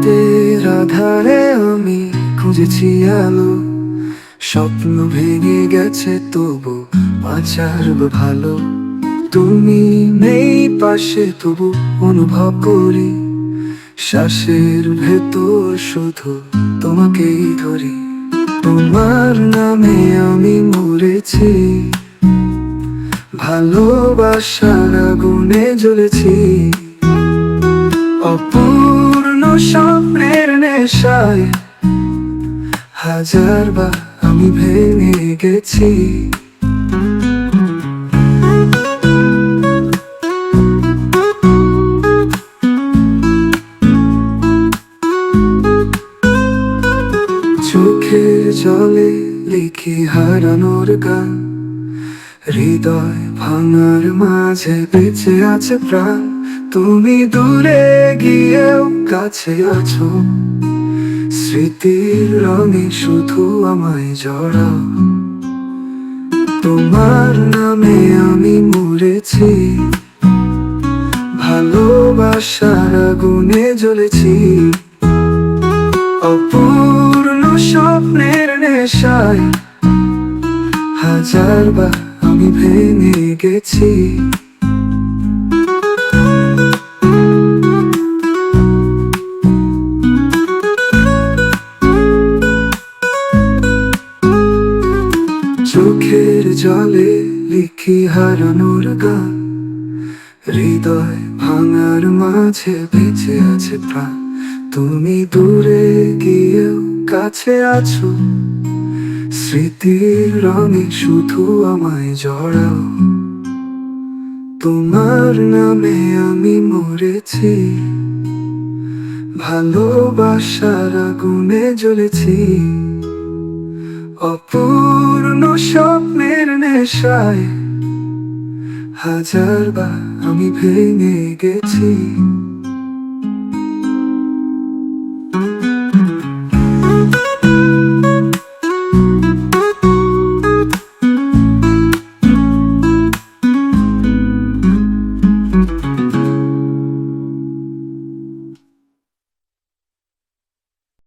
রাতের আধারে আমি খুঁজেছি আলো। স্বপ্ন ভেঙে গেছে, তবু আচার ভালো। তুমি নেই পাশে, তবু অনুভব করি। শ্বাসের ভেতর শুধু তোমাকেই ধরি। তোমার নামে আমি মরেছি। ভালোবাসার আগুনে জ্বলেছি। অপূর্ব স্বপ্নের নেশায় হাজারবার আমি ভেঙে গেছি। চোখের জলে লিখি হারানোর গান, হৃদয় ভাঙার মাঝে বেঁচে আছে প্রাণ। তুমি দূরে গিয়েও কাছে আছো। স্মৃতির রঙে শুধু আমায় জড়াও। তোমার নামে আমি মরেছি। ভালোবাসার আগুনে জ্বলেছি। অপূর্ণ স্বপ্নের নেশায় হাজারবার আমি ভেঙে গেছি। চোখের জলে লিখি হারানোর গান। হৃদয় ভাঙার মাঝে বেঁচে আছে প্রাণ। তুমি দূরে গিয়েও কাছে আছো। স্মৃতির রঙে শুধু আমায় জড়াও। তোমার নামে আমি মরেছি। ভালোবাসার আগুনে জ্বলেছি। অপূর্ণ স্বপ্নের নেশায় হাজারবার আমি ভেঙে গেছি।